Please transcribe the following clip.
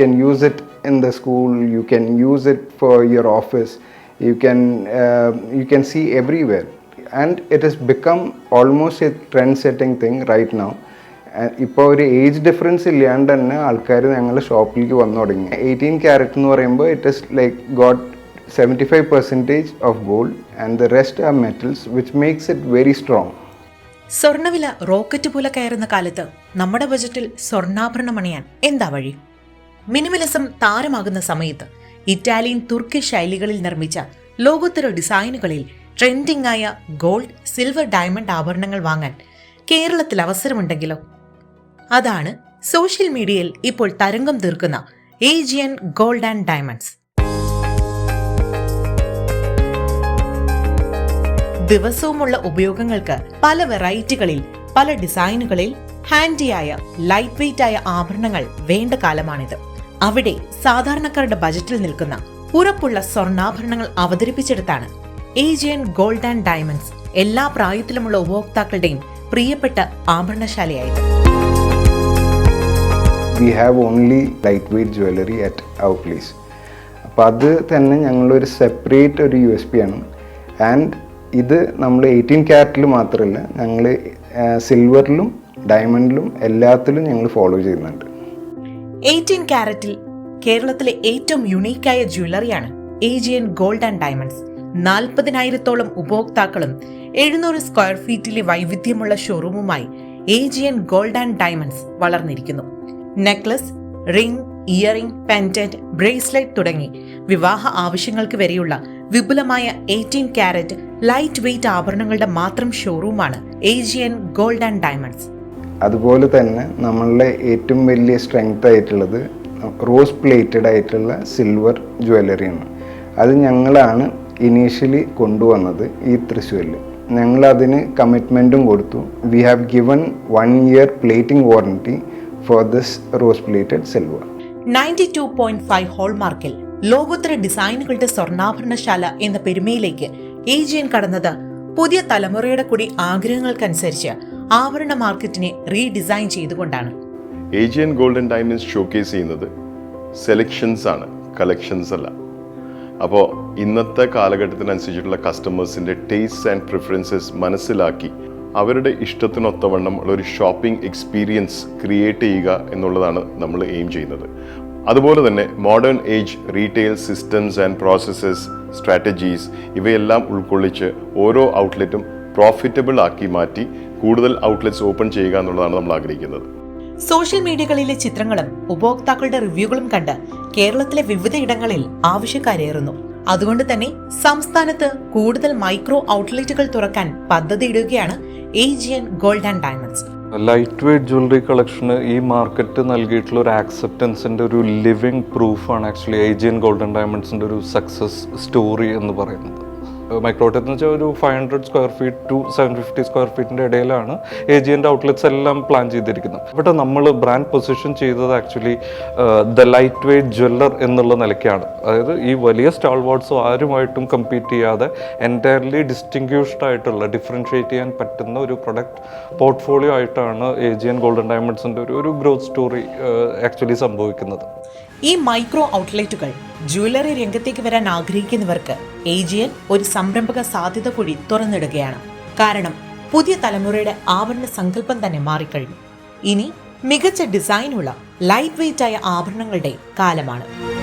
can use it in the school you can use it for your office you can uh, you can see everywhere. And it has become almost a trend setting thing right now. ഇപ്പോൾ ഒരു age difference ഇല്ലാണ്ട് തന്നെ ആൾക്കാർ ഞങ്ങളുടെ ഷോപ്പിലേക്ക് വന്നു തുടങ്ങി. Eighteen carat എന്ന് പറയുമ്പോൾ it is like got seventy five percentage of gold and the rest are metals which makes it very strong സ്വർണവില റോക്കറ്റ് പോലെ കയറുന്ന കാലത്ത് നമ്മുടെ ബജറ്റിൽ സ്വർണാഭരണം അണിയാൻ എന്താ വഴി? മിനിമലിസം താരമാകുന്ന സമയത്ത് ഇറ്റാലിയൻ തുർക്കി ശൈലികളിൽ നിർമ്മിച്ച ലോകോത്തര ഡിസൈനുകളിൽ ട്രെൻഡിംഗ് ആയ ഗോൾഡ് സിൽവർ ഡയമണ്ട് ആഭരണങ്ങൾ വാങ്ങാൻ കേരളത്തിൽ അവസരമുണ്ടെങ്കിലോ? അതാണ് സോഷ്യൽ മീഡിയയിൽ ഇപ്പോൾ തരംഗം തീർക്കുന്ന ഏജിയൻ ഗോൾഡ് ആൻഡ് ഡയമണ്ട്സ്. ദിവസവുമുള്ള ഉപയോഗങ്ങൾക്ക് പല വെറൈറ്റികളിൽ പല ഡിസൈനുകളിൽ ഹാൻഡിയായ ലൈറ്റ് വെയിറ്റ് ആയ ആഭരണങ്ങൾ വേണ്ട കാലമാണിത്. അവിടെ സാധാരണക്കാരുടെ ബജറ്റിൽ നിൽക്കുന്ന ഉറപ്പുള്ള സ്വർണാഭരണങ്ങൾ അവതരിപ്പിച്ചെടുത്താണ്. ഏജിയൻ ഗോൾഡ് ആൻഡ് ഡയമണ്ട്സ് എല്ലാ പ്രായത്തിലുമുള്ള ഉപഭോക്താക്കളുടെയും പ്രിയപ്പെട്ട ആഭരണശാലയായത്. We have only light weight jewellery at our place അപ്പോൾ അത് തന്നെ ഞങ്ങളൊരു സെപ്പറേറ്റ് ഒരു യു എസ് പി ആണ്. ആൻഡ് ഇത് നമ്മൾ എയ്റ്റീൻ ക്യാരറ്റിൽ മാത്രമല്ല ഞങ്ങൾ സിൽവറിലും ഡയമണ്ടിലും എല്ലാത്തിലും ഞങ്ങൾ ഫോളോ ചെയ്യുന്നുണ്ട്. എയ്റ്റീൻ കാരറ്റിൽ കേരളത്തിലെ ഏറ്റവും യുണീക്കായ ജ്വല്ലറിയാണ് ഏജിയൻ ഗോൾഡ് ആൻഡ് ഡയമണ്ട്സ് നാൽപ്പതിനായിരത്തോളം ഉപഭോക്താക്കളും എഴുന്നൂറ് സ്ക്വയർ ഫീറ്റിലെ വൈവിധ്യമുള്ള ഷോറൂമുമായി Aegean gold and diamonds വളർന്നിരിക്കുന്നു. Necklace ring earring pendant bracelet തുടങ്ങി വിവാഹ ആവശ്യങ്ങൾക്ക് വരെയുള്ള വിപുലമായ എയ്റ്റീൻ ക്യാരറ്റ് ലൈറ്റ് വെയ്റ്റ് ആഭരണങ്ങളുടെ മാത്രം ഷോറൂമാണ് ഏജിയൻ ഗോൾഡ് ആൻഡ് ഡയമണ്ട്സ് അതുപോലെ തന്നെ നമ്മളുടെ ഏറ്റവും വലിയ സ്ട്രെങ്ത് ആയിട്ടുള്ളത് റോസ് പ്ലേറ്റഡ് ആയിട്ടുള്ള സിൽവർ ജ്വല്ലറിയാണ് അത് ഞങ്ങളാണ് ഇനീഷ്യലി കൊണ്ടുവന്നത് ഈ തൃശ്ശൂരിൽ. ഞങ്ങൾ അതിന് കമ്മിറ്റ്മെന്റും കൊടുത്തു. We have given one year plating warranty for this rose plated silver ninety two point five ഹോൾമാർക്കിൽ ലോകോത്തര ഡിസൈനുകളുടെ സ്വർണാഭരണശാല എന്ന പെരുമയിലേക്ക് ഏജിയൻ കടന്നത് പുതിയ തലമുറയുടെ കൂടി ആഗ്രഹങ്ങൾക്കനുസരിച്ച് ആഭരണ മാർക്കറ്റിനെ റീഡിസൈൻ ചെയ്തുകൊണ്ടാണ്. ഏജിയൻ ഗോൾഡൻ ഡയമണ്ട്സ് ഷോക്കേസ് ചെയ്യുന്നത് സെലക്ഷൻസ് ആണ് കളക്ഷൻസ് അല്ല. അപ്പോൾ ഇന്നത്തെ കാലഘട്ടത്തിനനുസരിച്ചിട്ടുള്ള കസ്റ്റമേഴ്സിന്റെ ടേസ്റ്റ് ആൻഡ് പ്രിഫറൻസസ് മനസ്സിലാക്കി അവരുടെ ഇഷ്ടത്തിനൊത്തവണ്ണം ഉള്ള ഒരു ഷോപ്പിംഗ് എക്സ്പീരിയൻസ് ക്രിയേറ്റ് ചെയ്യുക എന്നുള്ളതാണ് നമ്മൾ എയിം ചെയ്യുന്നത്. അതുപോലെ തന്നെ modern age retail systems and processes strategies ഇവയെല്ലാം ഉൾക്കൊള്ളിച്ച് ഓരോ ഔട്ട്ലെറ്റും പ്രോഫിറ്റബിൾ ആക്കി മാറ്റി കൂടുതൽ ഔട്ട്ലെറ്റ്സ് ഓപ്പൺ ചെയ്യുക എന്നുള്ളതാണ് നമ്മൾ ആഗ്രഹിക്കുന്നത്. സോഷ്യൽ മീഡിയകളിലെ ചിത്രങ്ങളും ഉപഭോക്താക്കളുടെ റിവ്യൂകളും കണ്ട് കേരളത്തിലെ വിവിധയിടങ്ങളിൽ ആവശ്യക്കാരേറുന്നു. അതുകൊണ്ട് തന്നെ സംസ്ഥാനത്ത് കൂടുതൽ മൈക്രോ ഔട്ട്ലെറ്റുകൾ തുറക്കാൻ പദ്ധതിയിടുകയാണ് Aegean gold and diamonds light weight jewellery കളക്ഷന് ഈ മാർക്കറ്റ് നൽകിയിട്ടുള്ള ഒരു ആക്സെപ്റ്റൻസിന്റെ ഒരു ലിവിങ് പ്രൂഫാണ് ആക്ച്വലി ഏജിയൻ ഗോൾഡൻ ഡയമണ്ട്സിന്റെ ഒരു സക്സസ് സ്റ്റോറി എന്ന് പറയുന്നത്. മൈക്രോട്ടത്ത് എന്ന് വെച്ചാൽ ഒരു five hundred square feet to seven fifty square ഫീറ്റിന്റെ ഇടയിലാണ് ഏജിയന്റെ ഔട്ട്ലെറ്റ്സ് എല്ലാം പ്ലാൻ ചെയ്തിരിക്കുന്നത്. ഇവിടെ നമ്മൾ ബ്രാൻഡ് പൊസിഷൻ ചെയ്തത് actually the light weight jeweller എന്നുള്ള നിലയ്ക്കാണ്. അതായത് ഈ വലിയ സ്റ്റാൾ വാർഡ്സും ആരുമായിട്ടും കമ്പീറ്റ് ചെയ്യാതെ എന്റയർലി ഡിസ്റ്റിങ്ക്യൂഷ്ഡ് ആയിട്ടുള്ള ഡിഫറൻഷ്യേറ്റ് ചെയ്യാൻ പറ്റുന്ന ഒരു പ്രൊഡക്റ്റ് പോർട്ട്ഫോളിയോ ആയിട്ടാണ് ഏജിയൻ ഗോൾഡൻ ഡയമണ്ട്സിന്റെ ഒരു ഒരു ഗ്രോത്ത് സ്റ്റോറി ആക്ച്വലി സംഭവിക്കുന്നത്. ഈ മൈക്രോ ഔട്ട്ലെറ്റുകൾ ജ്വല്ലറി രംഗത്തേക്ക് വരാൻ ആഗ്രഹിക്കുന്നവർക്ക് ഏജിയൻ ഒരു സംരംഭക സാധ്യത കൂടി തുറന്നിടുകയാണ്. കാരണം പുതിയ തലമുറയുടെ ആഭരണ സങ്കല്പം തന്നെ മാറിക്കഴിഞ്ഞു. ഇനി മികച്ച ഡിസൈനുള്ള ലൈറ്റ് വെയിറ്റ് ആയ ആഭരണങ്ങളുടെ കാലമാണ്.